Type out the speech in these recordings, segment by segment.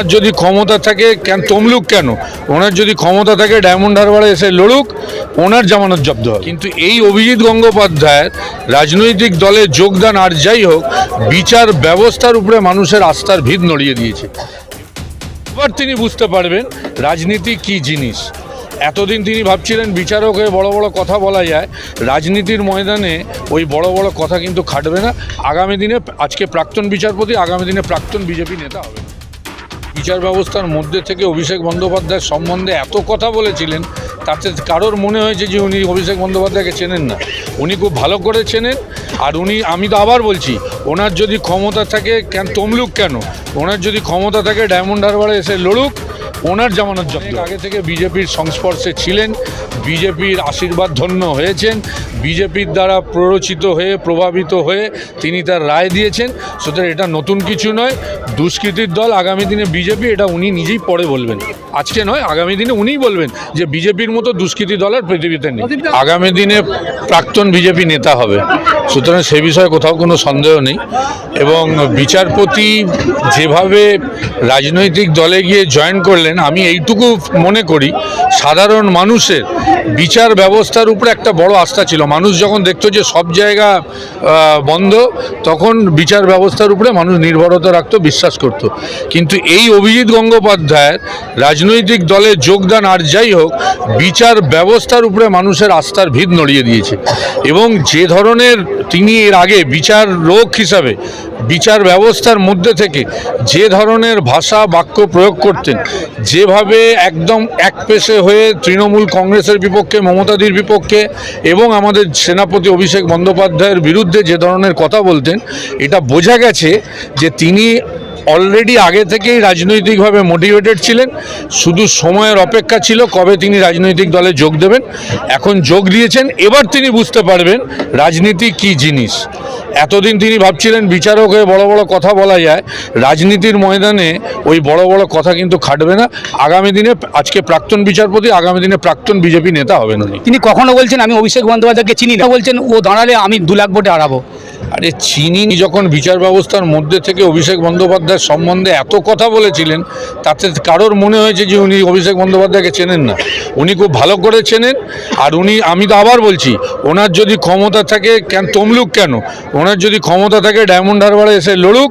ওনার যদি ক্ষমতা থাকে, কেন তমলুক কেন? ওনার যদি ক্ষমতা থাকে, ডায়মন্ড হারবারে এসে লড়ুক, ওনার জামানত জব্দ হবে। কিন্তু এই অভিজিৎ গঙ্গোপাধ্যায়ের রাজনৈতিক দলে যোগদান আর যাই হোক, বিচার ব্যবস্থার উপরে মানুষের আস্থার ভিত নড়িয়ে দিয়েছে। এবার তিনি বুঝতে পারবেন রাজনীতি কি জিনিস। এতদিন তিনি ভাবছিলেন বিচারক হয়ে বড় বড় কথা বলা যায়, রাজনীতির ময়দানে ওই বড় বড় কথা কিন্তু খাটবে না। আগামী দিনে আজকে প্রাক্তন বিচারপতি, আগামী দিনে প্রাক্তন বিজেপি নেতা হবে। বিচার ব্যবস্থার মধ্যে থেকে অভিষেক বন্দ্যোপাধ্যায়ের সম্বন্ধে এত কথা বলেছিলেন তাতে কারোর মনে হয়েছে যে উনি অভিষেক বন্দ্যোপাধ্যায়কে চেনেন না। উনি খুব ভালো করে চেনেন আর উনি আমি তো আবার বলছি ওনার যদি ক্ষমতা থাকে কেন তমলুক কেন? ওনার যদি ক্ষমতা থাকে ডায়মন্ড হারবারে এসে লড়ুক ওনার জামানত জব্দ। আগে থেকে বিজেপির সংস্পর্শে ছিলেন বিজেপির আশীর্বাদ ধন্য হয়েছেন বিজেপির দ্বারা প্ররোচিত হয়ে প্রভাবিত হয়ে তিনি তার রায় দিয়েছেন। সুতরাং এটা নতুন কিছু নয় দুষ্কৃতির দল আগামী দিনে বিজেপি এটা উনি নিজেই পরে বলবেন। আজকে নয় আগামী দিনে উনিই বলবেন যে বিজেপির মতো দুষ্কৃতি দল আর পৃথিবীতে নেই। আগামী দিনে প্রাক্তন বিজেপি নেতা হবে। সুতরাং সে বিষয়ে কোথাও কোনো সন্দেহ নেই এবং বিচারপতি যেভাবে রাজনৈতিক দলে গিয়ে জয়েন করলেন, আমি এইটুকু মনে করি সাধারণ মানুষের বিচার ব্যবস্থার উপরে একটা বড় আস্থা ছিল। মানুষ যখন দেখতো যে সব জায়গা বন্ধ, তখন বিচার ব্যবস্থার উপরে মানুষ নির্ভরতা রাখতো, বিশ্বাস করত। কিন্তু এই অভিজিৎ গঙ্গোপাধ্যায়ের রাজনৈতিক দলে যোগদান আর যাই হোক, বিচার ব্যবস্থার উপরে মানুষের আস্থার ভিত নড়িয়ে দিয়েছে। এবং যে ধরনের তিনি এর আগে বিচার রোগ হিসাবে, বিচার ব্যবস্থার মধ্যে থেকে যে ধরনের ভাষা বাক্য প্রয়োগ করতেন, যেভাবে একদম এক পেশে হয়ে তৃণমূল কংগ্রেসের বিপক্ষে, মমতাদির বিপক্ষে এবং আমাদের সেনাপতি অভিষেক বন্দ্যোপাধ্যায়ের বিরুদ্ধে যে ধরনের কথা বলতেন, এটা বোঝা গেছে যে তিনি অলরেডি আগে থেকেই রাজনৈতিকভাবে মোটিভেটেড ছিলেন। শুধু সময়ের অপেক্ষা ছিল কবে তিনি রাজনৈতিক দলে যোগ দেবেন। এখন যোগ দিয়েছেন, এবার তিনি বুঝতে পারবেন রাজনীতি কি জিনিস। এতদিন তিনি ভাবছিলেন বিচারক হয়ে বড় বড় কথা বলা যায়, রাজনীতির ময়দানে ওই বড় বড় কথা কিন্তু খাটবে না। আগামী দিনে আজকে প্রাক্তন বিচারপতি, আগামী দিনে প্রাক্তন বিজেপি নেতা হবেন উনি। তিনি কখনো বলছেন, আমি অভিষেক বন্দ্যোপাধ্যায়কে চিনি না। বলছেন, ও দাঁড়ালে আমি দু লাখ ভোটে হারাবো। আরে চিনি যখন বিচার ব্যবস্থার মধ্যে থেকে অভিষেক বন্দ্যোপাধ্যায়ের সম্বন্ধে এত কথা বলেছিলেন, তাতে কারোর মনে হয়েছে যে উনি অভিষেক বন্দ্যোপাধ্যায়কে চেনেন না। উনি খুব ভালো করে চেনেন, আর উনি, আমি তো আবার বলছি, ওনার যদি ক্ষমতা থাকে কেন, তমলুক কেন? ওনার যদি ক্ষমতা থাকে ডায়মন্ড হারবারে এসে লড়ুক,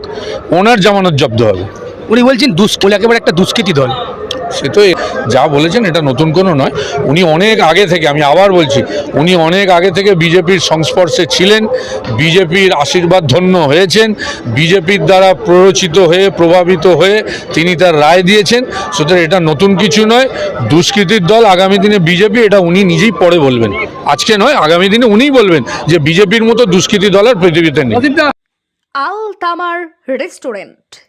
ওনার জামানত জব্দ হবে। উনি বলছেন দুষ একেবারে একটা দুষ্কৃতী দল। সে তো যা বলেছেন এটা নতুন কোনো নয়। উনি অনেক আগে থেকে, আমি আবার বলছি, উনি অনেক আগে থেকে বিজেপির সংস্পর্শে ছিলেন, বিজেপির আশীর্বাদ ধন্য হয়েছেন, বিজেপির দ্বারা প্ররোচিত হয়ে, প্রভাবিত হয়ে তিনি তার রায় দিয়েছেন। সুতরাং এটা নতুন কিছু নয়, দুষ্কৃতির দল আগামী দিনে বিজেপি, এটা উনি নিজেই পরে বলবেন। আজকে নয়, আগামী দিনে উনিই বলবেন যে বিজেপির মতো দুষ্কৃতি দল আর পৃথিবীতে নেই। আল তামার রেস্টুরেন্ট।